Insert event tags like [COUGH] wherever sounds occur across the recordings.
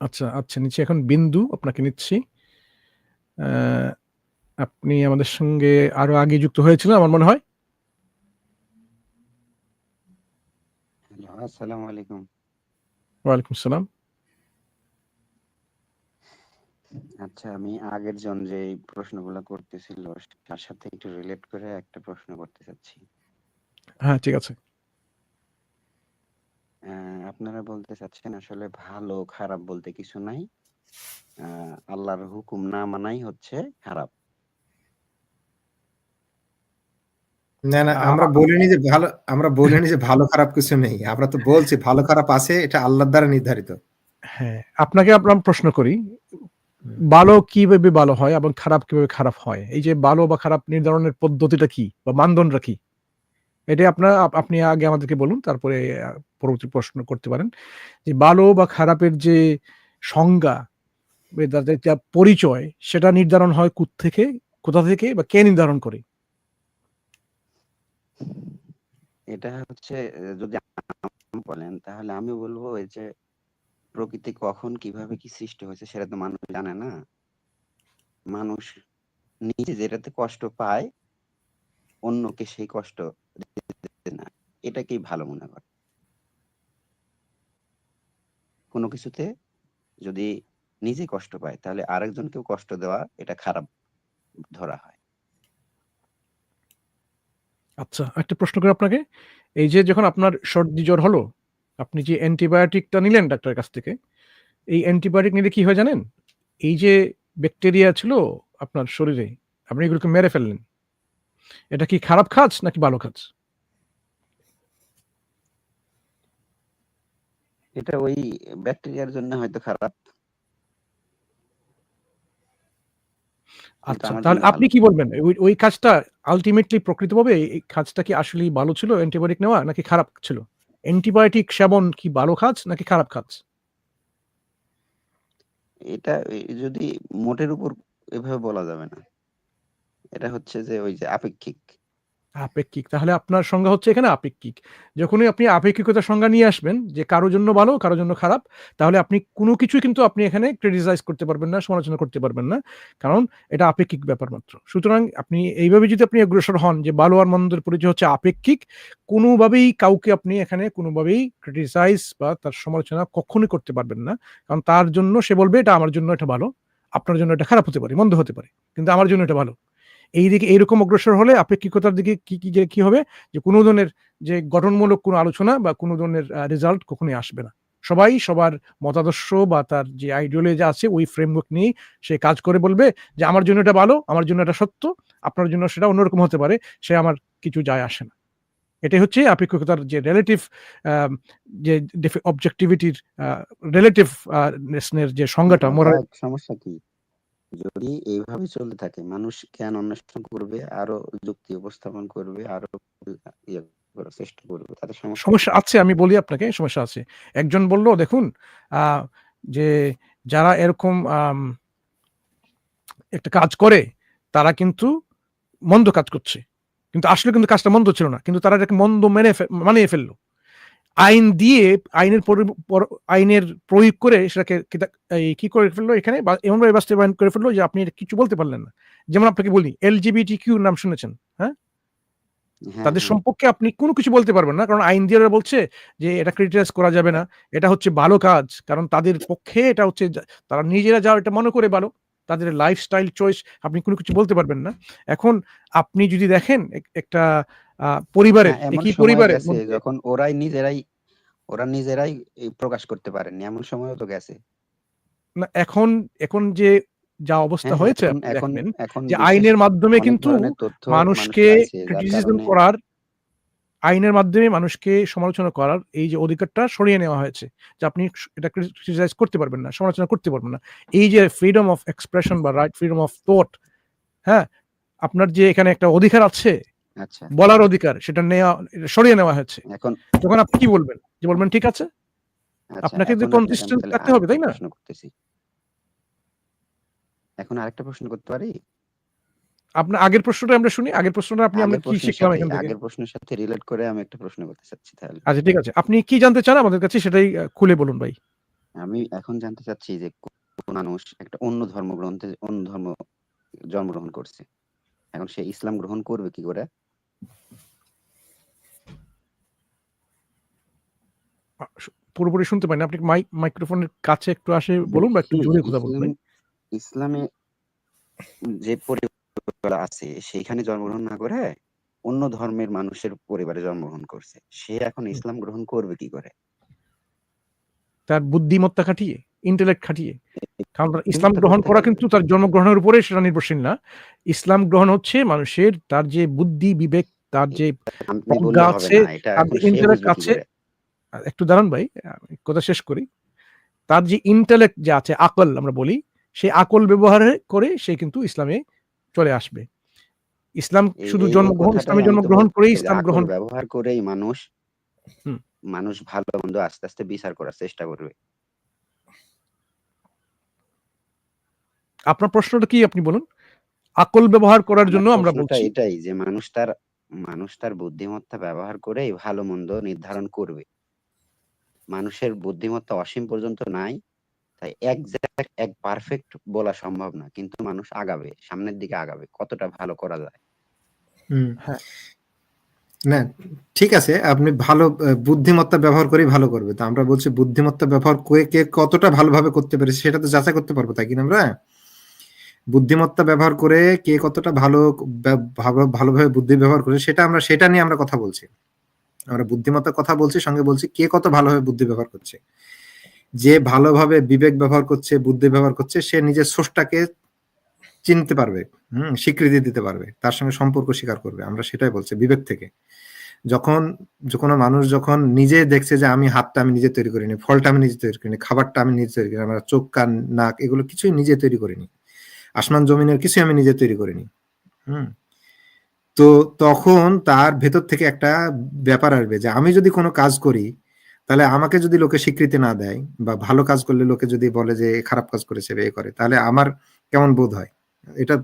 আচ্ছা, আচ্ছা নিচ্ছি এখন বিন্দু আপনাকে নিচ্ছি। আপনি আমাদের সঙ্গে আরও আগে যুক্ত হয়েছিলেন আমার মনে হয়? আসসালামু আলাইকুম। ওয়ালাইকুম সালাম। আচ্ছা আমি আগের জন যেই প্রশ্নগুলা করতেছিল তার সাথে একটু রিলেট করে একটা প্রশ্ন করতে চাচ্ছি। হ্যাঁ, ঠিক আছে। আপনারা বলতে চাচ্ছেন আসলে ভালো খারাপ বলতে কিছু নাই। আল্লাহর হুকুম না মানাই হচ্ছে খারাপ। না, না আমরা বলিনি যে ভালো আমরা বলিনি যে ভালো খারাপ কিছু নেই। আমরা তো বলছি ভালো খারাপ আছে এটা আল্লাহর দ্বারা নির্ধারিত। হ্যাঁ, আপনাকে আপনার প্রশ্ন করি। ভালো কীভাবে ভালো হয় এবং খারাপ কীভাবে খারাপ হয়? এই যে ভালো বা খারাপ নির্ধারণের পদ্ধতিটা কি বা মানদণ্ডটা কি? এটাই আপনার আপনি আগে আমাদেরকে বলুন, তারপরে পরবর্তী প্রশ্ন করতে পারেন। যে ভালো বা খারাপের যে সংজ্ঞা পরিচয়, সেটা নির্ধারণ হয় কুত থেকে, কোথা থেকে বা কে নির্ধারণ করে? এটা হচ্ছে যদি বলেন, তাহলে আমি বলব এই যে, প্রকৃতি কখন কীভাবে কি সৃষ্টি হয়েছে, সেটা তো মানুষ জানে না। মানুষ নিজে যেটাতে কষ্ট পায়, অন্যকে সেই কষ্ট না। এটাকেই ভালো মনে করে। কোন কিছুতে যদি নিজে কষ্ট পায় তাহলে আরেকজনকেও কষ্ট দেওয়া এটা খারাপ ধরা হয়। আচ্ছা, একটা প্রশ্ন করি আপনাকে। এই যে যখন আপনার সর্দি জ্বর হলো, আপনি যে অ্যান্টিবায়োটিকটা নিলেন ডাক্তারের কাছ থেকে, এই অ্যান্টিবায়োটিক নিলে কি হয় জানেন? এই যে ব্যাকটেরিয়া ছিল আপনার শরীরে, আপনি এগুলোকে মেরে ফেললেন। এটা কি খারাপ কাজ নাকি ভালো কাজ? এটা ওই ব্যাকটেরিয়ার জন্য হয়তো খারাপ। আচ্ছা, তাহলে আপনি কি বলবেন? ওই ওই কাজটা আল্টিমেটলি প্রকৃতভাবে এই কাজটা কি আসলেই ভালো ছিল অ্যান্টিবায়োটিক নেওয়া নাকি খারাপ ছিল? অ্যান্টিবায়োটিক সেবন কি ভালো কাজ নাকি খারাপ কাজ? এটা যদি মোটের উপর এভাবে বলা যাবে না। এটা হচ্ছে যে ওই যে আপেক্ষিক। আপেক্ষিক। তাহলে আপনার সংজ্ঞা হচ্ছে এখানে আপেক্ষিক। যখনই আপনি আপেক্ষিকতার সংজ্ঞা নিয়ে আসবেন যে কারোর জন্য ভালো, কারোর জন্য খারাপ, তাহলে আপনি কোন কিছুই কিন্তু আপনি এখানে ক্রিটিসাইজ করতে পারবেন না, সমালোচনা করতে পারবেন না। কারণ এটা আপেক্ষিক ব্যাপার মাত্র। সুতরাং আপনি এইভাবে যদি আপনি অগ্রসর হন যে ভালো আর মন্দের পরিচয় হচ্ছে আপেক্ষিক, কোনোভাবেই কাউকে আপনি এখানে কোনোভাবেই ক্রিটিসাইজ বা তার সমালোচনা কখনোই করতে পারবেন না। কারণ তার জন্য সে বলবে এটা আমার জন্য এটা ভালো, আপনার জন্য এটা খারাপ হতে পারে, মন্দ হতে পারে। কিন্তু আমার জন্য এটা ভালো। এইদিকে এইরকম অগ্রসর হলে আপেক্ষিকতার দিকে কি, কি, যে কি হবে? যে কোন ধরনের যে গঠনমূলক কোন আলোচনা বা কোনো ধরনের রেজাল্ট কখনোই আসবে না। সবাই সবার মতাদর্শ বা তার যে আইডিওলজি আছে ওই ফ্রেমওয়ার্ক নিয়ে সে কাজ করে বলবে যে আমার জন্য এটা ভালো, আমার জন্য এটা সত্য, আপনার জন্য সেটা অন্যরকম হতে পারে। সে আমার কিছু যায় আসে না। এটাই হচ্ছে আপেক্ষিকতার যে রিলেটিভ যে অবজেক্টিভিটির আ রিলেটিভ আ নেস যে সংজ্ঞাটা মোরা দেখ সমস্যা কি? যদি এইভাবে চলতে থাকে মানুষ জ্ঞান অন্বেষণ করবে, আরও যুক্তি উপস্থাপন করবে, আরও ইয়ে চেষ্টা করবে। তাতে সমস্যা সমস্যা আছে আমি বলি আপনাকে সমস্যা আছে। একজন বলল দেখুন যে যারা এরকম একটা কাজ করে তারা কিন্তু মন্দ কাজ করছে। কিন্তু আসলে কিন্তু কাজটা মন্দ ছিল না। কিন্তু তারা এটাকে মন্দ মেনে মানিয়ে ফেলল। আইন দিয়ে আইনের পর আইনের প্রয়োগ করে সেটাকে কি করে ফেলল এখানে এমনভাবে বাস্তবায়ন করে ফেলল যে আপনি কিছু বলতে পারলেন না। যেমন আপনাকে বলি কিউ নাম শুনেছেন, হ্যাঁ? হ্যাঁ, তাদের হ্যাঁ। সম্পর্কে আপনি কোনো কিছু বলতে পারবেন না। কারণ আইন দিয়ে বলছে যে এটা ক্রিটিসাইজ করা যাবে না। এটা হচ্ছে ভালো কাজ। কারণ তাদের পক্ষে এটা হচ্ছে তারা নিজেরা যা এটা মনে করে ভালো। তাদের লাইফস্টাইল চয়েস আপনি কোনো কিছু বলতে পারবেন না। এখন আপনি যদি দেখেন এক একটা আ পরিবারের হ্যাঁ, পরিবারের যখন ওরাই নিজেরাই ওরা নিজেরাই প্রকাশ করতে পারেননি। এমন সময়ও তো গেছে। না এখন এখন যে যা অবস্থা হ্যাঁ, হ্যাঁ, হয়েছে এখন যে আইনের মাধ্যমে কিন্তু মানুষকে ক্রিটিসিজম করার আইনের মাধ্যমে মানুষকে সমালোচনা করার এই যে অধিকারটা সরিয়ে নেওয়া হয়েছে। যে আপনি এটা ক্রিটিসাইজ করতে পারবেন না, সমালোচনা করতে পারবেন না। এই যে ফ্রিডম অফ এক্সপ্রেশন বা রাইট ফ্রিডম অফ থট, হ্যাঁ? আপনার যে এখানে একটা অধিকার আছে। বলার অধিকার সেটা নেওয়া সরিয়ে নেওয়া হয়েছে। এখন তখন আপনি কি বলবেন? যে বলবেন ঠিক আছে? আচ্ছা আপনাকে তো কনসিস্টেন্ট থাকতে হবে, তাই না? এখন আরেকটা প্রশ্ন করতে পারি? আপনার আগের প্রশ্নটা আমরা শুনি আগের প্রশ্নটা আপনি আমরা কি শিখলাম এখান থেকে আগের প্রশ্নের সাথে রিলেট করে আমি একটা প্রশ্ন করতে চাচ্ছি তাহলে আচ্ছা ঠিক আছে আপনি কি জানতে চান আমাদের কাছে সেটাই খুলে বলুন ভাই আমি এখন জানতে চাচ্ছি যে কোন মানুষ একটা অন্য ধর্ম গ্রন্থে অন্য ধর্ম জন্মগ্রহণ করছে এখন সে ইসলাম গ্রহণ করবে কি করে পুরোপুরি শুনতে পাইনি। আপনি মাইক মাইক্রোফোনের কাছে একটু আসে বলুন বা একটু জোরে কথা বলুন ইসলামে যে পরিবার আছে সেইখানে জন্মগ্রহণ না করে অন্য ধর্মের মানুষের পরিবারে জন্মগ্রহণ করছে। সে এখন ইসলাম গ্রহণ করবে কি করে? তার বুদ্ধিমত্তা খাটিয়ে ইন্টেলেক্ট খাটিয়ে। কারণ ইসলাম গ্রহণ করা কিন্তু তার জন্মগ্রহণের উপরে সেটা নির্ভরশীল না। ইসলাম গ্রহণ হচ্ছে মানুষের তার যে বুদ্ধি বিবেক তার যে প্রজ্ঞা আছে, তার যে কি আছে, একটু দাঁড়ান ভাই কথা শেষ করি। তার যে ইন্টেলেক্ট যে আছে আকল আমরা বলি সেই আকল ব্যবহার করে সে কিন্তু ইসলামে চলে আসবে। ইসলাম শুধু জন্মগ্রহণ ইসলামে জন্মগ্রহণ করেই ইসলাম গ্রহণ ব্যবহার করেই মানুষ। মানুষ ভালো মন্দ আস্তে আস্তে বিচার করার চেষ্টা করবে। আপনার প্রশ্নটা কি আপনি বলুন? আকল ব্যবহার করার জন্য আমরা বলছি এটাই যে মানুষ তার মানুষ তার বুদ্ধিমত্তা ব্যবহার করে ভালো মন্দ নির্ধারণ করবে মানুষের বুদ্ধিমত্তা অসীম পর্যন্ত নাই তাই একজ্যাক্ট এক পারফেক্ট বলা সম্ভব না কিন্তু মানুষ আগাবে সামনের দিকে আগাবে কতটা ভালো করা যায় হুম। হ্যাঁ। না ঠিক আছে আপনি ভালো বুদ্ধিমত্তা ব্যবহার করেই ভালো করবে তো আমরা বলছি বুদ্ধিমত্তা ব্যবহার করে কে কতটা ভালোভাবে করতে পেরেছে সেটা তো যাচাই করতে পারব তাই কিনা আমরা বুদ্ধিমত্তা ব্যবহার করে কে কতটা ভালো ভালো- ভালোভাবে বুদ্ধি ব্যবহার করে সেটা আমরা, সেটা নিয়ে আমরা কথা বলছি। আমরা বুদ্ধিমত্তার কথা বলছি, সঙ্গে বলছি কে কত ভালোভাবে বুদ্ধি ব্যবহার করছে। যে ভালোভাবে বিবেক ব্যবহার করছে, বুদ্ধি ব্যবহার করছে, সে নিজের সোর্সটাকে চিনতে পারবে, হুম, স্বীকৃতি দিতে পারবে, তার সঙ্গে সম্পর্ক স্বীকার করবে, আমরা সেটাই বলছি বিবেক থেকে। যখন, যে কোনো মানুষ যখন নিজে দেখছে যে আমি হাতটা আমি নিজে তৈরি করিনি, ফলটা আমি নিজে তৈরি করিনি, খাবারটা আমি নিজে তৈরি করিনি, আমার চোখ, কান, নাক, এগুলো কিছুই নিজে তৈরি করিনি আসমান জমিনের কিছুই আমি নিজে তৈরি করিনি। হুম। তো তখন তার ভেতর থেকে একটা ব্যাপার আসবে যে আমি যদি কোনো কাজ করি, তাহলে আমাকে যদি লোকে স্বীকৃতি না দেয় বা ভালো কাজ করলে লোকে যদি বলে যে খারাপ কাজ করেছে এ করে, তাহলে আমার কেমন বোধ হয়? এটা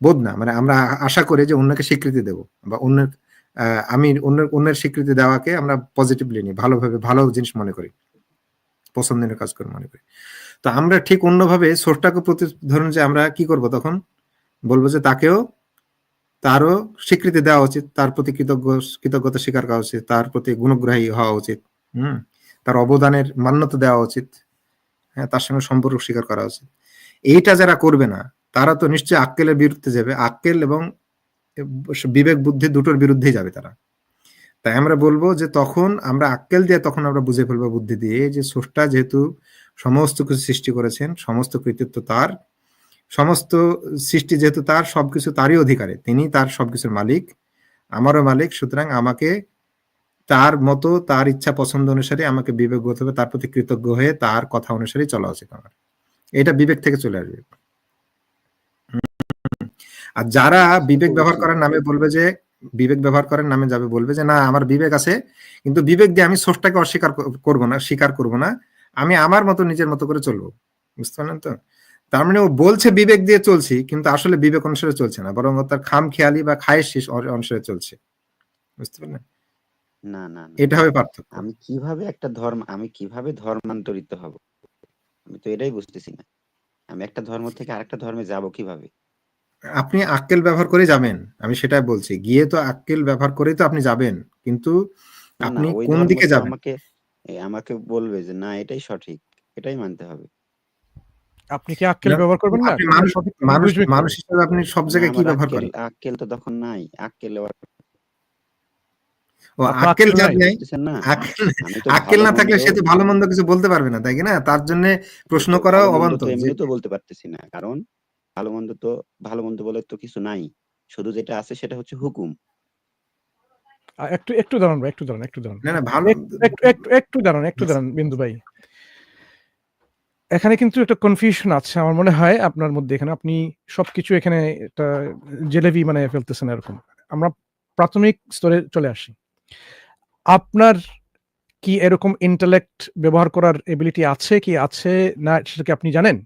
বোধ না মানে আমরা আশা করি যে অন্যকে স্বীকৃতি দেব বা অন্যের আমি অন্যের অন্যের স্বীকৃতি দেওয়াকে আমরা পজিটিভলি নিই, ভালোভাবে ভালো জিনিস মনে করি, পছন্দের কাজ করে মনে করি। তো আমরা ঠিক অন্যভাবে সোর্সটাকে প্রতি ধরুন যে আমরা কি করব তখন? বলব যে তাকেও তারও স্বীকৃতি দেওয়া উচিত, তার প্রতি কৃতজ্ঞ, কৃতজ্ঞতা স্বীকার করা উচিত, তার প্রতি গুণগ্রাহী হওয়া উচিত, হুম? তার অবদানের মান্যতা দেওয়া উচিত হ্যাঁ তার সঙ্গে সম্পর্ক স্বীকার করা উচিত। এইটা যারা করবে না, তারা তো নিশ্চয়ই আক্কেলের বিরুদ্ধে যাবে। আক্কেল এবং বিবেক বুদ্ধি দুটোর বিরুদ্ধেই যাবে তারা। তাই আমরা বলব যে তখন আমরা আক্কেল দিয়ে তখন আমরা বুঝে ফেলব বুদ্ধি দিয়ে যে স্রষ্টা যেহেতু সমস্ত কিছু সৃষ্টি করেছেন, সমস্ত কৃতিত্ব তার। সমস্ত সৃষ্টি যেহেতু তার, সবকিছু তারই অধিকারে। তিনি তার সবকিছুর মালিক, আমারও মালিক, সুতরাং আমাকে তার মতো, তার ইচ্ছা পছন্দ অনুসারে আমাকে বিবেকগত হবে, তার প্রতি কৃতজ্ঞ হয়ে তার কথা অনুসারে চলা উচিত আমার। এটা বিবেক থেকে চলে আসবে। আর যারা বিবেক ব্যবহার করার নামে বলবে যে, বিবেক ব্যবহার করার নামে যাবে বলবে যে, না, আমার বিবেক আছে, কিন্তু বিবেক দিয়ে আমি সোর্সটাকে অস্বীকার কর- করব না, স্বীকার করব না। আমি আমার মতো নিজের মতো করে চলবো। বুঝতে পারলেন তো? তার মানে ও বলছে বিবেক দিয়ে চলছি কিন্তু আসলে বিবেক অনুসারে চলছে না বরং তার খাম খেয়ালি বা খায়ের শেষ অনুসারে চলছে। বুঝতে পারলেন? না না। এটা হবে পার্থক্য। আমি কীভাবে একটা ধর্ম আমি কীভাবে ধর্মান্তরিত হব? আমি তো এটাই বুঝতেছি না। আমি একটা ধর্ম থেকে আরেকটা ধর্মে যাব কীভাবে? আপনি আক্কেল ব্যবহার করে যাবেন আমি সেটাই বলছি। গিয়ে তো আক্কেল ব্যবহার করেই তো আপনি যাবেন কিন্তু আপনি কোন দিকে যাবেন? আমাকে এ, আমাকে বলবে যে না এটাই সঠিক এটাই মানতে হবে। আপনি কি আক্কেল না, ব্যবহার করবেন না? আপনি মানুষ মানুষ মানুষ হিসেবে আপনি সব জায়গায় কি ব্যবহার করেন? আক্কেল তো তখন নাই আক্কেল ও আক্কেল যার নাই? আক্কেল না থাকলে সে তো ভালো মন্দ কিছু বলতে পারবে না তাই কি না? তার জন্য প্রশ্ন মন্দ অবান্তর তো এমনি তো বলতে পারতেছি না কারণ ভালো মন্দ তো ভালো মন্দ বলে তো কিছু নাই। শুধু যেটা আছে সেটা হচ্ছে হুকুম। একটু একটু দাঁড়ান ভাই একটু দাঁড়ান একটু দাঁড়ান। না না ভালো একটু একটু দাঁড়ান একটু দাঁড়ান বিন্দু ভাই। এখানে কিন্তু একটা কনফিউশন আছে আমার মনে হয় আপনার মধ্যে এখানে। আপনি সবকিছু এখানে একটা জেলেবি মানে ফেলতেছেন এরকম। আমরা প্রাথমিক স্তরে চলে আসি। আপনার কি এরকম ইন্টালেক্ট ব্যবহার করার এবিলিটি আছে কি আছে না সেটা কি আপনি জানেন?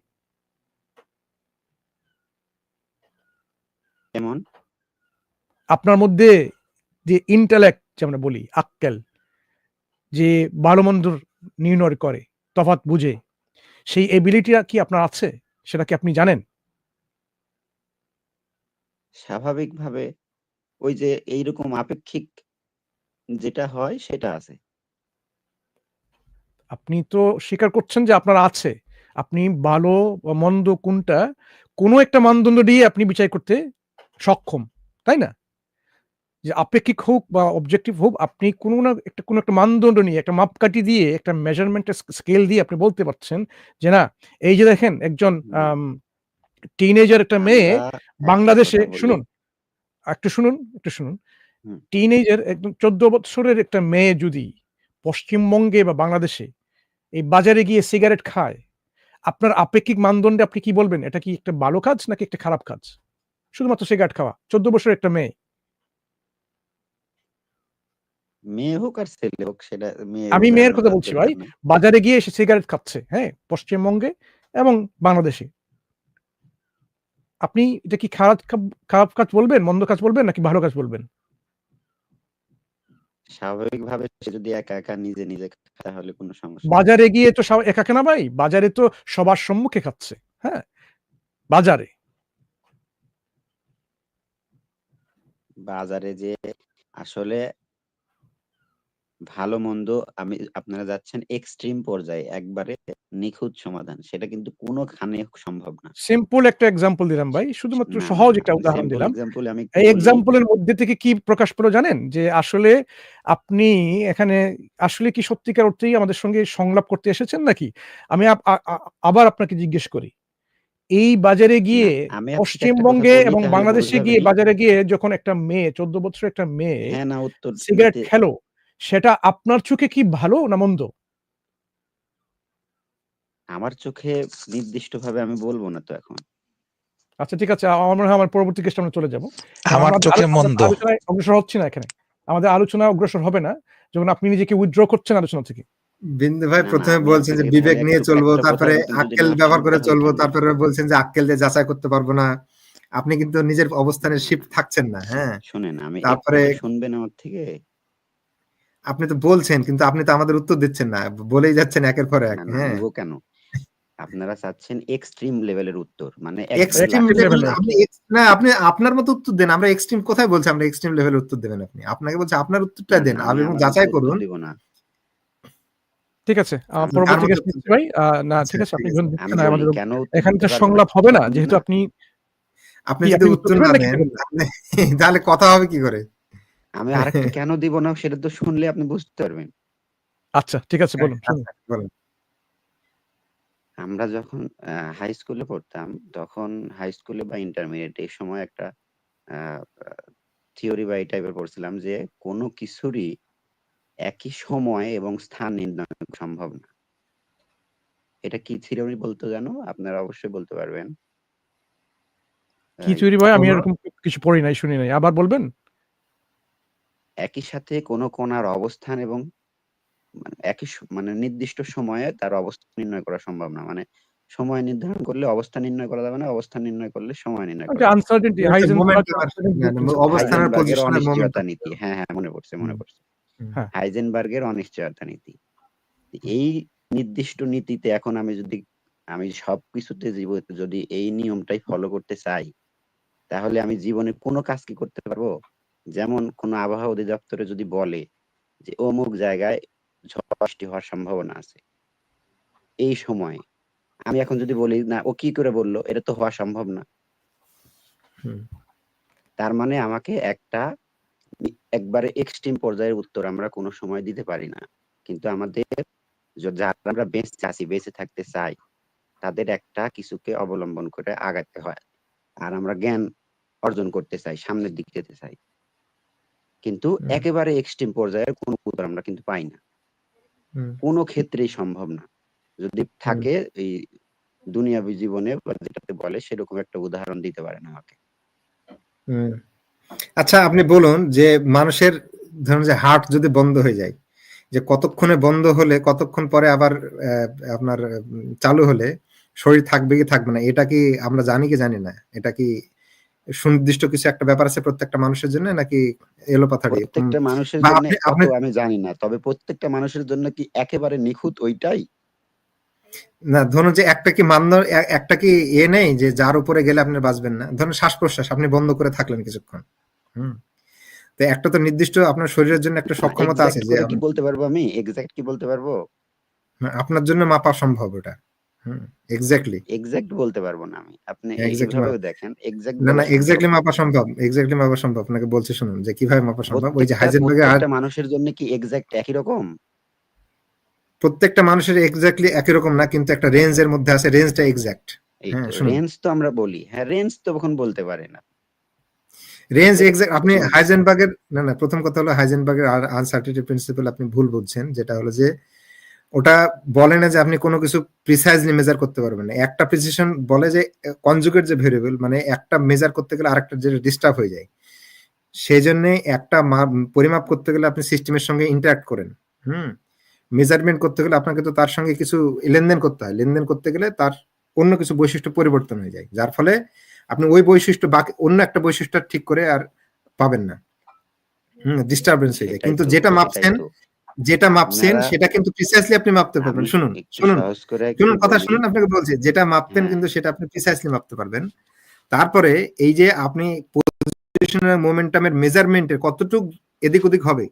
যেমন আপনার মধ্যে যে ইন্টালেক্ট যে আমরা বলি আক্কেল যে ভালো মন্দর নির্ণয় করে তফাৎ বুঝে সেই এবিলিটিটা কি আপনার আছে? সেটা কি আপনি জানেন? স্বাভাবিকভাবে ওই যে এইরকম আপেক্ষিক যেটা হয় সেটা আছে। আপনি তো স্বীকার করছেন যে আপনার আছে। আপনি ভালো বা মন্দ কোনটা কোনো একটা মানদণ্ড দিয়ে আপনি বিচার করতে সক্ষম তাই না? যে আপেক্ষিক হোক বা অবজেক্টিভ হোক আপনি কোনো না একটা কোনো একটা মানদণ্ড নিয়ে একটা মাপকাঠি দিয়ে একটা মেজারমেন্টের স্কেল দিয়ে আপনি বলতে পারছেন যে না এই যে দেখেন একজন টিনেজার একটা মেয়ে বাংলাদেশে শুনুন একটু শুনুন একটু শুনুন। টিনেজার একদম চোদ্দ বছরের একটা মেয়ে যদি পশ্চিমবঙ্গে বা বাংলাদেশে এই বাজারে গিয়ে সিগারেট খায় আপনার আপেক্ষিক মানদণ্ডে আপনি কি বলবেন? এটা কি একটা ভালো কাজ নাকি একটা খারাপ কাজ? শুধুমাত্র সিগারেট খাওয়া চোদ্দ বছরের একটা মেয়ে। মেয়ে হোক আর ছেলে হোক সেটা মেয়ে আমি মেয়ের কথা বলছি ভাই। বাজারে গিয়ে এসে সিগারেট খাচ্ছে হ্যাঁ পশ্চিমবঙ্গে এবং বাংলাদেশে। আপনি এটা কি খারাপ খারাপ কাজ বলবেন মন্দ কাজ বলবেন নাকি ভালো কাজ বলবেন? স্বাভাবিকভাবে সে যদি একা একা নিজে নিজে তাহলে কোনো সমস্যা বাজারে গিয়ে তো একা কেনা ভাই বাজারে তো সবার সম্মুখে খাচ্ছে হ্যাঁ বাজারে। বাজারে যে আসলে ভালো মন্দ আমি আপনারা যাচ্ছেন এক্সট্রিম পর্যায়ে একবারে নিখুঁত সমাধান। সেটা কিন্তু কোনোখানে সম্ভব না। সিম্পল একটা এক্সাম্পল দিলাম ভাই। শুধুমাত্র সহজ একটা উদাহরণ দিলাম। এই। এক্সাম্পলের মধ্যে থেকে কি প্রকাশ পেল জানেন? যে আসলে আপনি এখানে আসলে কি সত্যিকার অর্থেই আমাদের সঙ্গে সংলাপ করতে এসেছেন নাকি? আমি আবার আপনাকে জিজ্ঞেস করি। এই বাজারে গিয়ে পশ্চিমবঙ্গে এবং বাংলাদেশে গিয়ে বাজারে গিয়ে যখন একটা মেয়ে চোদ্দ বছরের একটা মেয়ে হ্যাঁ সিগারেট খেলো সেটা আপনার চোখে কি ভালো না মন্দ? আমার চোখে নির্দিষ্ট ভাবে আমি বলব না তো এখন। আচ্ছা ঠিক আছে। আমার মনে হয় আমার পরবর্তী কেসটা আমরা চলে যাব। আমার চোখে মন্দ। অগ্রসর হচ্ছে না এখানে। আমাদের আলোচনা অগ্রসর হবে না। যখন আপনি নিজেকে উইথড্র করছেন আলোচনা থেকে। বিন্দু ভাই প্রথমে বলছেন যে বিবেক নিয়ে চলবো তারপরে আক্কেল ব্যবহার করে চলবো তারপরে বলছেন যে আক্কেল দিয়ে যাচাই করতে পারব না। আপনি কিন্তু নিজের অবস্থানে শিফট থাকছেন না হ্যাঁ। শুনেন আমি তারপরে- শুনবেন আমার থেকে। আপনি তো বলছেন কিন্তু আপনি তো আমাদের উত্তর দিচ্ছেন না। বলেই যাচ্ছেন একের পর এক হ্যাঁ। কেন? আপনারা চাচ্ছেন এক্সট্রিম লেভেলের উত্তর মানে এক্সট্রিম লেভেল আপনি না আপনি আপনার মতো উত্তর দেন। আমরা এক্সট্রিম কোথায় বলছি আমরা এক্সট্রিম লেভেলের উত্তর দেবেন আপনি? আপনাকে বলছি আপনার উত্তরটা দেন আপনি এবং যাচাই করুন। দিব না। ঠিক আছে পরবর্তী কেস নিচ্ছি ভাই না আচ্ছা, ঠিক আছে আপনি আমি আমাদের কেন উত্তর এখানকার সংলাপ হবে না যেহেতু আপনি আপনি যদি উত্তর না দেন [LAUGHS] তাহলে কথা হবে কি করে? আমি আরেকটা [LAUGHS] কেন দিব না সেটা তো শুনলে আপনি বুঝতে পারবেন। আচ্ছা ঠিক আছে বলুন শুনুন। আচ্ছা, বলেন। আমরা যখন হাই স্কুলে পড়তাম তখন হাই স্কুলে বা ইন্টারমিডিয়েট এই সময় একটা থিওরি বা এই টাইপের পড়ছিলাম যে কোনো কিছুরই একই সময় এবং স্থান নির্ণয় করা সম্ভব না। এটা কি থিওরি বলতো জানো? আপনারা অবশ্যই বলতে পারবেন। কি আহ, চুরি ভাই আমি কোনো- এরকম কিছু পড়ি নাই শুনি নাই। আবার বলবেন? একই সাথে কোন কোনার অবস্থান এবং মানে একই স- মানে নির্দিষ্ট সময়ে তার অবস্থান নির্ণয় করা সম্ভব না মানে সময় নির্ধারণ করলে অবস্থান নির্ণয় করা যাবে না অবস্থান নির্ণয় করলে সময় নির্ণয় করা যাবে। আনসার্টেনটি এটা হাইজেনবার্গ moment আর- না, না, হাইজেনবার্গের আর অনিশ্চয়তা নীতি হ্যাঁ হ্যাঁ মনে পড়ছে মনে হুম। পড়ছে হুম। হ্যাঁ। হাইজেনবার্গের অনিশ্চয়তা নীতি এই নির্দিষ্ট নীতিতে এখন আমি যদি আমি সবকিছুতে জীবনে যদি এই নিয়মটাই ফলো করতে চাই তাহলে আমি জীবনে কোনো কাজ কি করতে পারব যেমন কোনো আবহাওয়া অধিদপ্তরে যদি বলে যে অমুক জায়গায় ঝড় বৃষ্টি হওয়ার সম্ভাবনা আছে। এই সময় আমি এখন যদি বলি না ও কি করে বলল? এটা তো হওয়া সম্ভব না। তার মানে আমাকে একটা একবারে এক্সট্রিম পর্যায়ের উত্তর আমরা কোনো সময় দিতে পারি না। কিন্তু আমাদের যারা আমরা বেঁচে আছি বেঁচে থাকতে চাই তাদের একটা কিছুকে অবলম্বন করে আগাতে হয়। আর আমরা জ্ঞান অর্জন করতে চাই সামনের দিক যেতে চাই। কিন্তু একেবারে এক্সট্রিম পর্যায়ের কোনো উত্তর আমরা কিন্তু পাই না। কোনো ক্ষেত্রেই সম্ভব না। যদি থাকে এই দুনিয়াবী জীবনে যেটাতে বলে সেরকম একটা উদাহরণ দিতে পারেন আমাকে। আচ্ছা আপনি বলুন যে মানুষের ধরুন যে হার্ট যদি বন্ধ হয়ে যায় যে কতক্ষণে বন্ধ হলে কতক্ষণ পরে আবার আপনার চালু হলে শরীর থাকবে কি থাকবে না এটা কি আমরা জানি কি জানি না? এটা কি সুনির্দিষ্ট কিছু একটা ব্যাপার আছে প্রত্যেকটা মানুষের জন্য নাকি এলোপাথাড়ি প্রত্যেকটা মানুষের জন্য আমি জানি না তবে প্রত্যেকটা মানুষের জন্য কি একেবারে নিখুঁত ওইটাই? না ধরুন যে একটা কি মান্য একটা কি এ নেই যে যার উপরে গেলে আপনি বাঁচবেন না? ধরুন শ্বাস প্রশ্বাস আপনি বন্ধ করে থাকলেন কিছুক্ষণ হুম? তো একটা তো নির্দিষ্ট আপনার শরীরের জন্য একটা সক্ষমতা আছে যে কি বলতে পারব আমি? এক্সাক্ট কি বলতে পারব? আপনার জন্য মাপা সম্ভব ওটা। এক্স্যাক্টলি এক্সাক্ট বলতে পারব না আমি। আপনি Exact দেখেন এক্সাক্ট না না এক্স্যাক্টলি মাপা সম্ভব এক্স্যাক্টলি মাপা সম্ভব আপনাকে বলছি শুনুন যে কীভাবে মাপা সম্ভব ওই যে হাইজেনবার্গের প্রত্যেকটা মানুষের জন্য কি এক্সাক্ট একই রকম? প্রত্যেকটা মানুষের এক্স্যাক্টলি একই রকম না কিন্তু একটা রেঞ্জের মধ্যে আছে রেঞ্জটা এক্স্যাক্ট হ্যাঁ, রেঞ্জ তো আমরা বলি। হ্যাঁ রেঞ্জ তো কখন বলতে পারে না। রেঞ্জ এক্সাক্ট আপনি হাইজেনবার্গের না না প্রথম কথা হলো হাইজেনবার্গের আনসার্টিটি প্রিন্সিপাল আপনি ভুল বুঝছেন যেটা হলো যে ওটা বলে না যে আপনি কোনো কিছু প্রিসাইজলি মেজার করতে পারবেন না। একটা প্রিসিশন বলে যে কনজুগেট যে ভেরিয়েবল মানে একটা মেজার করতে গেলে আরেকটা যে ডিস্টার্ব হয়ে যায়। সেই জন্য একটা পরিমাপ করতে গেলে আপনি সিস্টেমের সঙ্গে ইন্টারাক্ট করেন। হুম? মেজারমেন্ট করতে গেলে আপনাকে তো তার সঙ্গে কিছু লেনদেন করতে হয়। লেনদেন করতে গেলে তার অন্য কিছু বৈশিষ্ট্য পরিবর্তন হয়ে যায়। যার ফলে আপনি ওই বৈশিষ্ট্য বাকি অন্য একটা বৈশিষ্ট্য ঠিক করে আর পাবেন না। হুম? ডিস্টারবেন্স হয়ে যায়। কিন্তু যেটা মাপছেন। যেটা মাপছেন সেটা কিন্তু প্রিসাইসলি আপনি মাপতে পারবেন। শুনুন শুনুন শুনুন কথা শুনুন আপনাকে বলছি যেটা মাপতেন হ্যাঁ। কিন্তু সেটা আপনি প্রিসাইসলি মাপতে পারবেন। তারপরে এই যে আপনি পজিশনের মোমেন্টামের মেজারমেন্টের কতটুক এদিক ওদিক হবে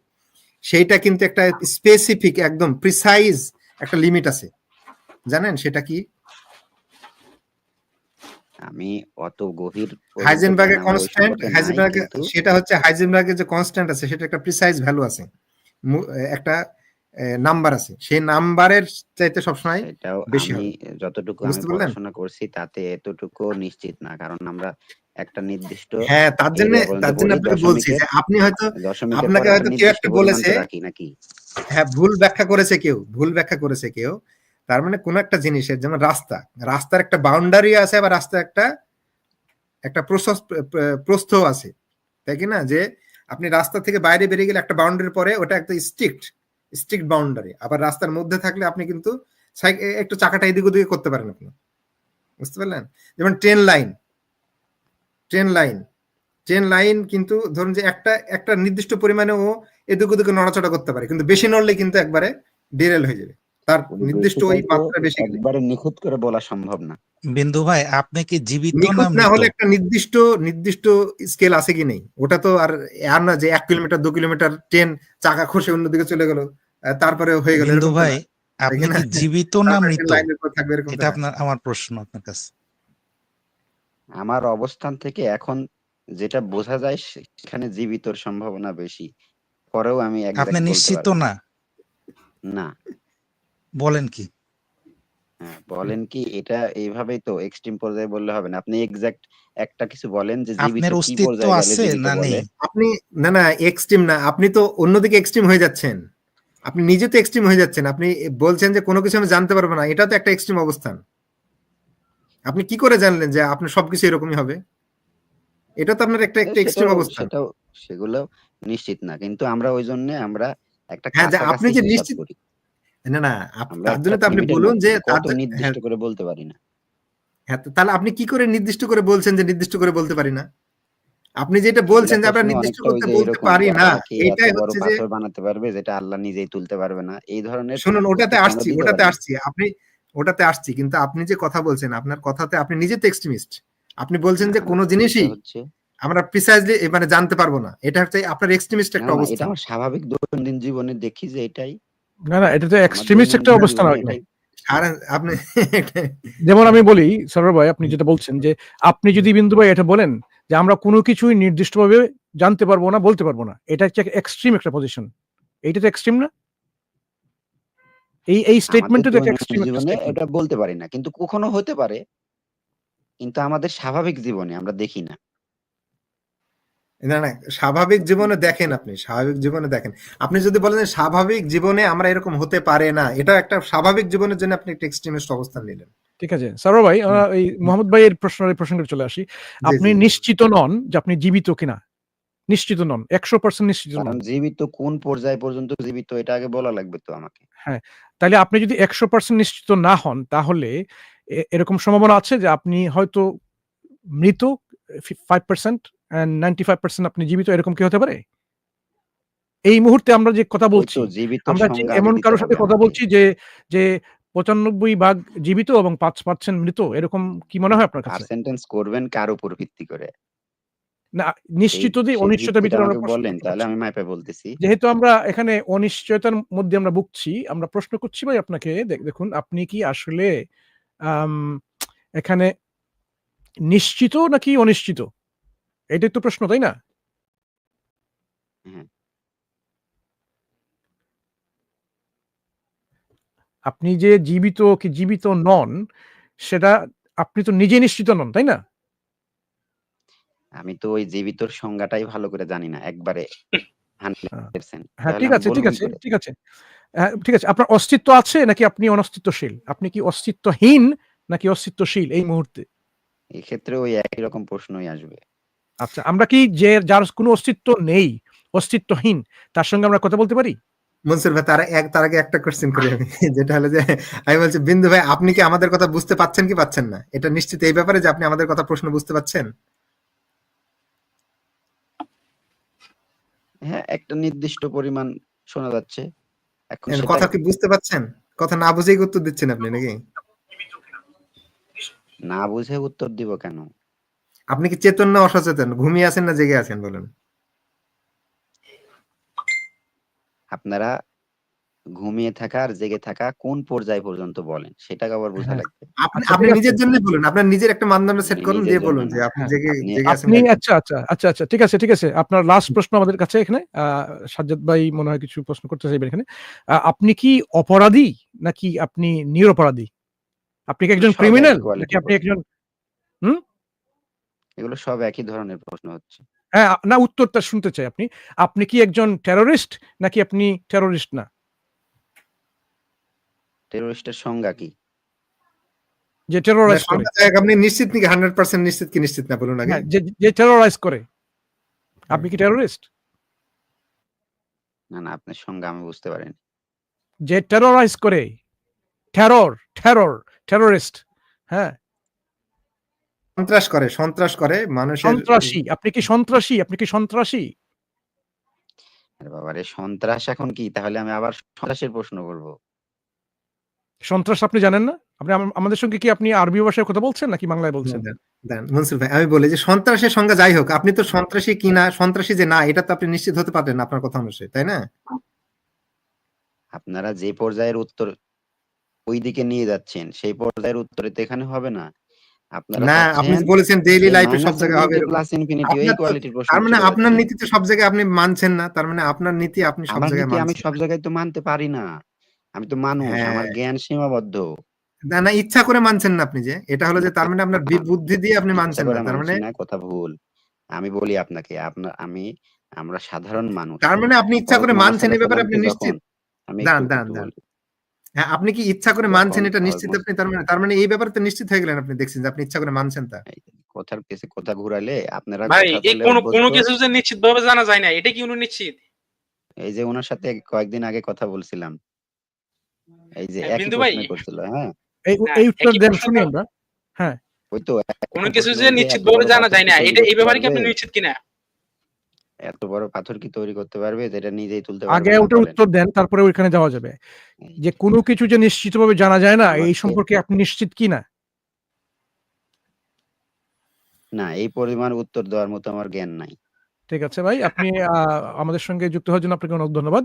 সেইটা কিন্তু একটা স্পেসিফিক একদম প্রিসাইজ একটা লিমিট আছে। জানেন সেটা কি? আমি অত গভীর হাইজেনবার্গের কনস্ট্যান্ট হাইজেনবার্গের সেটা হচ্ছে হাইজেনবার্গের যে কনস্ট্যান্ট আছে সেটা একটা প্রিসাইজ ভ্যালু আছে। একটা নাম্বার আছে। সেই নাম্বারের চাইতে সবসময় বেশি আমি যতটুকু আমি পড়াশোনা করছি তাতে এতটুকু নিশ্চিত না। কারণ আমরা একটা নির্দিষ্ট হ্যাঁ তার জন্য তার জন্য আপনাকে বলছি যে আপনি হয়তো আপনাকে হয়তো কেউ একটা বলেছে, নাকি? হ্যাঁ ভুল ব্যাখ্যা করেছে কেউ ভুল ব্যাখ্যা করেছে কেউ। তার মানে কোন একটা জিনিসের যেমন রাস্তা রাস্তার একটা বাউন্ডারি আছে আবার রাস্তার একটা একটা প্রশস্ত প্রস্থ আছে। তাই কি না? যে আপনি রাস্তা থেকে বাইরে বেরিয়ে গেলে একটা বাউন্ডারি পরে ওটা একটা স্ট্রিক্ট স্ট্রিক্ট বাউন্ডারি আবার রাস্তার মধ্যে থাকলে আপনি কিন্তু একটু চাকাটা এদিক ওদিকে করতে পারেন আপনি। বুঝতে পারলেন? যেমন train line train line train line কিন্তু ধরুন যে একটা একটা নির্দিষ্ট পরিমাণে ও এদিক ওদিকে নড়াচড়া করতে পারে, কিন্তু বেশি নড়লে কিন্তু একবারে ডিরেল হয়ে যাবে। তার নির্দিষ্ট ওই মাত্রা বেশি একবারে নিখুঁত করে বলা সম্ভব না। বিন্দু ভাই আপনি কি জীবিত না নিখুঁত না হলে একটা নির্দিষ্ট নির্দিষ্ট স্কেল আছে কি নেই? ওটা তো আর আর না যে এক কিলোমিটার দু কিলোমিটার ট্রেন চাকা খসে অন্যদিকে চলে গেল তারপরে হয়ে গেল বিন্দু ভাই আপনি কি জীবিত না মৃত? থাকবে এটা আপনার আমার প্রশ্ন আপনার কাছে। আমার অবস্থান থেকে এখন যেটা বোঝা যায় সেখানে জীবিতর সম্ভাবনা বেশি। পরেও আমি আপনি নিশ্চিত না? না। বলেন কি? হ্যাঁ, বলেন কি এটা এইভাবেই তো এক্সট্রিম পর্যায়ে বললে হবে না। আপনি এক্সাক্ট একটা কিছু বলেন যে আপনার কি অস্তিত্ব পর্যায়ে আছে না নেই? আপনি না না এক্সট্রিম না আপনি তো অন্যদিকে এক্সট্রিম হয়ে যাচ্ছেন। আপনি নিজে তো এক্সট্রিম হয়ে যাচ্ছেন। আপনি বলছেন যে কোনো কিছু আমি জানতে পারব না এটা তো একটা এক্সট্রিম অবস্থান। আপনি কি করে জানলেন যে আপনার সবকিছু এরকমই হবে? এটা তো আপনার একটা একটা এক্সট্রিম অবস্থা অবস্থান। সেটাও সেগুলো নিশ্চিত না কিন্তু আমরা ওই জন্য আমরা একটা হ্যাঁ, আপনি যে নিশ্চিত- করি। না না তার জন্য তো আপনি বলুন যে নির্দিষ্ট হ্যাঁ, করে বলতে পারি না। হ্যাঁ তাহলে আপনি কি করে নির্দিষ্ট করে বলছেন যে নির্দিষ্ট করে বলতে পারি না? আপনি যেটা বলছেন যে আমরা নির্দিষ্ট করতে বলতে পারি না বড় হচ্ছে যে বানাতে পারবে যেটা আল্লাহ নিজেই তুলতে পারবে না এই ধরনের শুনুন ওটাতে আসছি ওটাতে আসছি। আপনি ওটাতে আসছি কিন্তু আপনি যে কথা বলছেন আপনার কথাতে আপনি নিজে তো এক্সট্রিমিস্ট আপনি বলছেন যে কোনো জিনিসই আমরা প্রিসাইজলি মানে জানতে পারব না। এটা হচ্ছে আপনার এক্সট্রিমিস্ট একটা অবস্থা এটা আমার স্বাভাবিক দৈনন্দিন জীবনে দেখি যে এটাই না না এটা তো এক্সট্রিমিস্ট একটা অবস্থা নয় আর আপনি [LAUGHS] যেমন আমি বলি সরর ভাই আপনি যেটা বলছেন যে আপনি যদি বিন্দু ভাই এটা বলেন যে আমরা কোনো কিছুই নির্দিষ্টভাবে জানতে পারব না বলতে পারব না এটা হচ্ছে এক্সট্রিম একটা পজিশন এইটা তো এক্সট্রিম না? এই এই স্টেটমেন্টে তো এক্সট্রিম এটা বলতে পারি না কিন্তু কখনো হতে পারে। কিন্তু আমাদের স্বাভাবিক জীবনে আমরা দেখি না। না না স্বাভাবিক জীবনে দেখেন আপনি স্বাভাবিক জীবনে দেখেন। আপনি যদি বলেন স্বাভাবিক জীবনে আমরা এরকম হতে পারে না এটা একটা স্বাভাবিক জীবনের জন্য আপনি একটা এক্সট্রিমিস্ট অবস্থান নিলেন। ঠিক আছে সরর ভাই আমরা এই মোহাম্মদ ভাইয়ের প্রশ্নের প্রসঙ্গে চলে আসি। আপনি নিশ্চিত নন যে আপনি জীবিত কিনা? নিশ্চিত নন একশো পার্সেন্ট নিশ্চিত নন। জীবিত কোন পর্যায় পর্যন্ত জীবিত এটা আগে বলা লাগবে তো আমাকে। হ্যাঁ তাহলে আপনি যদি একশো পার্সেন্ট নিশ্চিত না হন তাহলে এ- এরকম সম্ভাবনা আছে যে আপনি হয়তো মৃত five percent ninety five percent আপনি জীবিত এরকম কি হতে পারে? এই মুহূর্তে আমরা যে কথা বলছি আমরা এমন কারোর সাথে কথা বলছি যে যে পঁচানব্বই ভাগ জীবিত এবং পাঁচ পার্সেন্ট মৃত এরকম কি মনে হয় আপনার কাছে? পার্সেন্টেজ করবেন কার উপর ভিত্তি করে? না নিশ্চিত যে সেই অনিশ্চয়তার ভিতরে আমরা বলেন তাহলে আমি মাপে বলতেছি। যেহেতু আমরা এখানে অনিশ্চয়তার মধ্যে আমরা ভুগছি আমরা প্রশ্ন করছি ভাই আপনাকে দেখ- দেখুন আপনি কি আসলে এখানে নিশ্চিত নাকি অনিশ্চিত? এটাই তো প্রশ্ন তাই না। আপনি যে জীবিত কি জীবিত নন সেটা আপনি তো নিজে নিশ্চিত নন তাই না? আমি তো ওই জীবিতর সংজ্ঞাটাই ভালো করে জানি না একবারে হ্যাঁ ঠিক আছে ঠিক আছে ঠিক আছে। ঠিক আছে আপনার অস্তিত্ব আছে নাকি আপনি অনস্তিত্বশীল? আপনি কি অস্তিত্বহীন নাকি অস্তিত্বশীল এই মুহূর্তে? এই ক্ষেত্রে ওই একই রকম প্রশ্নই আসবে। আচ্ছা আমরা কি যে যার কোনো অস্তিত্ব নেই অস্তিত্বহীন তার সঙ্গে আমরা কথা বলতে পারি? মনসুর ভাই তার এক তার আগে একটা কোশ্চেন করি আমি। [LAUGHS] যেটা হলো যে আমি বলছি বিন্দু ভাই আপনি কি আমাদের কথা বুঝতে পাচ্ছেন কি পাচ্ছেন না? এটা নিশ্চিত এই ব্যাপারে যে আপনি আমাদের কথা প্রশ্ন বুঝতে পাচ্ছেন? হ্যাঁ একটা নির্দিষ্ট পরিমাণ শোনা যাচ্ছে। এখন কথা কি বুঝতে পাচ্ছেন? কথা না বুঝেই উত্তর দিচ্ছেন আপনি নাকি? না বুঝে উত্তর দিব কেন? আপনি কি চেতন না অসচেতন? ঘুমিয়ে আছেন না জেগে আছেন বলেন। আপনারা ঘুমিয়ে থাকা আর জেগে থাকা কোন পর্যায় পর্যন্ত বলেন? সেটাকে আবার বোঝা হ্যাঁ। লাগবে। আপনি আচ্ছা, আপনি নিজের জন্য বলুন। আপনার নিজের একটা মানদণ্ড সেট করুন দিয়ে বলুন যে আপনি হ্যাঁ, জেগে জেগে আছেন আপনি আচ্ছা আচ্ছা আচ্ছা আচ্ছা ঠিক আছে ঠিক আছে। আপনার লাস্ট প্রশ্ন আমাদের কাছে এখানে। আহ, সাজ্জাদ ভাই মনে হয় কিছু প্রশ্ন করতে চাইবেন এখানে। আপনি কি অপরাধী নাকি আপনি নিরপরাধী? আপনি কি একজন ক্রিমিনাল নাকি আপনি একজন একজন এগুলো সব একই ধরনের প্রশ্ন হচ্ছে। হ্যাঁ না উত্তরটা শুনতে চাই আপনি। আপনি কি একজন টেররিস্ট নাকি আপনি টেররিস্ট না? টেরোরিস্টের সংজ্ঞা কি? যে টেরোরাইজ করে। আপনি নিশ্চিত নাকি? হান্ড্রেড পার্সেন্ট নিশ্চিত কি নিশ্চিত না বলুন আগে। হ্যাঁ, যে যে টেরোরাইজ করে। আপনি কি টেররিস্ট না না আপনার সংজ্ঞা আমি বুঝতে পারিনি। যে টেরোরাইজ করে। টেরর টেরর টেররিস্ট হ্যাঁ। সন্ত্রাস করে সন্ত্রাস করে মানুষের সন্ত্রাসী আপনি কি সন্ত্রাসী? আপনি কি সন্ত্রাসী? বাবারে সন্ত্রাস এখন কি? তাহলে আমি আবার সন্ত্রাসের প্রশ্ন করব। সন্ত্রাস আপনি জানেন না? আপনি আমাদের সঙ্গে কি আপনি আরবি ভাষায় কথা বলছেন নাকি বাংলায় বলছেন? দেন, মনসুর ভাই আমি বলি যে সন্ত্রাসের সংজ্ঞা যাই হোক আপনি তো সন্ত্রাসী কি না সন্ত্রাসী যে না এটা তো আপনি নিশ্চিত হতে পারবেন না আপনার কথা অনুসারে তাই না? আপনারা যে পর্যায়ের উত্তর ওই দিকে নিয়ে যাচ্ছেন সেই পর্যায়ের উত্তরে তো এখানে হবে না। না আপনি বলেছেন ডেইলি লাইফে সব জায়গায় হবে প্লাস ইনফিনিটি এই কোয়ালিটির প্রশ্ন তার মানে আপনার নীতি তো সব জায়গায় আপনি মানছেন না তার মানে আপনার নীতি আপনি সব জায়গায় নীতি আমি সব জায়গায় তো মানতে পারি না। আমি তো মানুষ হ্যাঁ। আমার জ্ঞান সীমাবদ্ধ। না না ইচ্ছা করে মানছেন না আপনি যে এটা হলো যে তার মানে আপনার বুদ্ধি দিয়ে আপনি মানছেন না তার মানে না কথা ভুল। আমি বলি আপনাকে আপনার আমি আমরা সাধারণ মানুষ তার মানে আপনি ইচ্ছা করে মানছেন এই ব্যাপারে আপনি নিশ্চিত। আমি দাঁড়ান, দাঁড়ান, দাঁড়ান। হ্যাঁ আপনি কি ইচ্ছা করে মানছেন এটা নিশ্চিত আপনি? তার মানে তার মানে এই ব্যাপারে তো নিশ্চিত হয়ে গেলেন আপনি দেখছেন যে আপনি ইচ্ছা করে মানছেন তা। কথার পেছে কথা ঘুরালে আপনারা ভাই এই কোনো। কোনো কিছু যে নিশ্চিত ভাবে জানা যায় না এটা কি উনি নিশ্চিত? এই যে ওনার সাথে কয়েকদিন আগে কথা বলছিলাম। এই যে হ্যাঁ, বিন্দু প্রশ্ন করছিল হ্যাঁ। এই এই উত্তর দেন শুনি তো- আমরা। ওই তো কোনো কিছু যে নিশ্চিত ভাবে জানা যায় না এটা এই ব্যাপারে কি আপনি নিশ্চিত কিনা? এত বড় পাথর কি তৈরি করতে পারবে? যেটা নিজেই তুলতে পারবে আগে ওটা ওটার উত্তর দেন তারপরে ওইখানে যাওয়া যাবে। যে কোনো কিছু যে নিশ্চিতভাবে জানা যায় না এই সম্পর্কে আপনি নিশ্চিত কি না? না এই পরিমাণ উত্তর দেওয়ার মতো আমার জ্ঞান নাই। ঠিক আছে ভাই আপনি আহ, আমাদের সঙ্গে যুক্ত হওয়ার জন্য আপনাকে অনেক ধন্যবাদ।